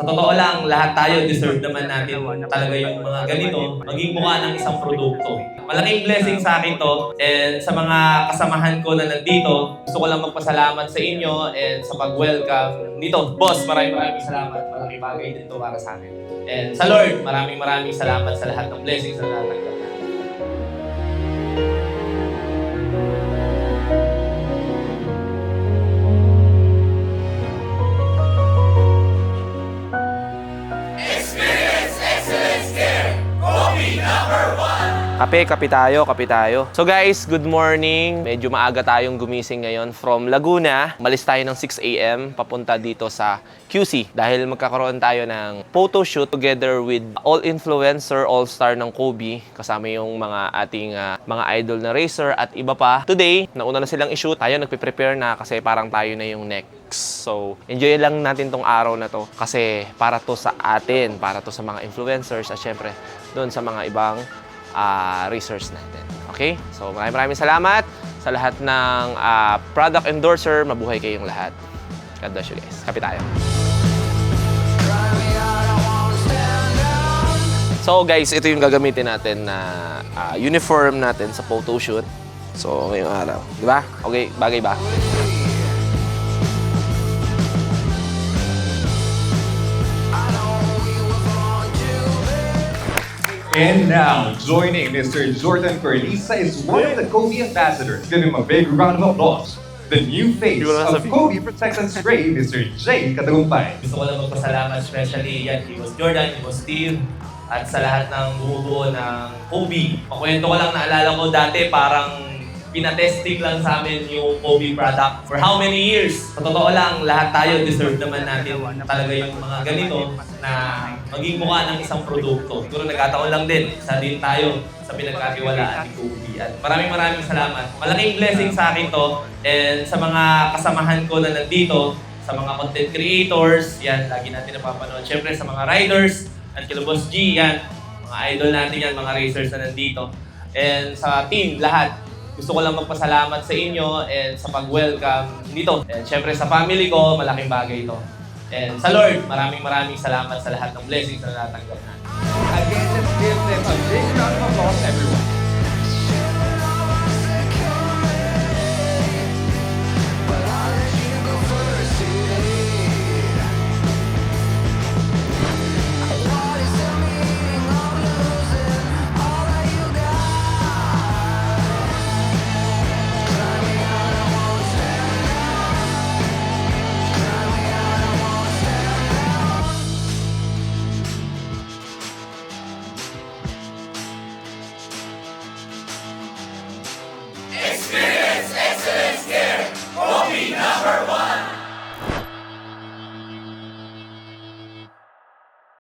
Sa totoo lang, lahat tayo deserve naman natin talaga yung mga ganito, maging mukha ng isang produkto. Malaking blessing sa akin to and sa mga kasamahan ko na nandito, gusto ko lang magpasalamat sa inyo and sa pag-welcome dito. Boss, maraming maraming salamat. Malaking bagay din to para sa akin. And sa Lord, maraming maraming salamat sa lahat ng blessings na natanggap Kape, kape tayo, kape tayo. So guys, good morning. Medyo maaga tayong gumising ngayon from Laguna. Malis tayo ng 6 a.m. papunta dito sa QC dahil magkakaroon tayo ng photo shoot together with all influencer, all-star ng Kobe. Kasama yung mga ating ah, mga idol na racer at iba pa. Today, nauna na silang i-shoot. Tayo nagpe-prepare na kasi parang tayo na yung next. So, enjoy lang natin tong araw na to kasi para to sa atin, para to sa mga influencers at syempre doon sa mga ibang ah, racers natin. Okay? So maraming maraming salamat sa lahat ng ah, product endorser. Mabuhay kayong lahat. God bless you guys. Kapi tayo. So guys, ito yung gagamitin natin na ah, uniform natin sa photo shoot. So ngayong araw. Di ba? Okay, bagay ba? And now, joining Mr. Jordan Cornisa is one of the Kobe ambassadors. Give him a big round of applause. The new face of sabi- Kobe Protect and Spray, Mr. Jay Katagumpay. Gusto ko lang magpasalamat especially yan kay Boss Jordan, kay Boss Steve, at sa lahat ng bumubuo ng Kobe. Makwento ko lang, naalala ko dati parang pinatesting lang sa amin yung Kobe product for how many years. Sa totoo lang, lahat tayo deserve naman natin talaga yung mga ganito na maging mukha ng isang produkto. Siguro nagkataon lang din, isa din tayo sa pinagkatiwalaan ni Kobe. At maraming maraming salamat. Malaking blessing sa akin to and sa mga kasamahan ko na nandito, sa mga content creators, yan, lagi natin napapanood. Siyempre sa mga riders, at kila Boss G, yan, mga idol natin yan, mga racers na nandito. And sa team, lahat, gusto ko lang magpasalamat sa inyo and sa pag-welcome dito. And syempre sa family ko, malaking bagay ito. And sa Lord, maraming maraming salamat sa lahat ng blessings na natanggap natin. Again,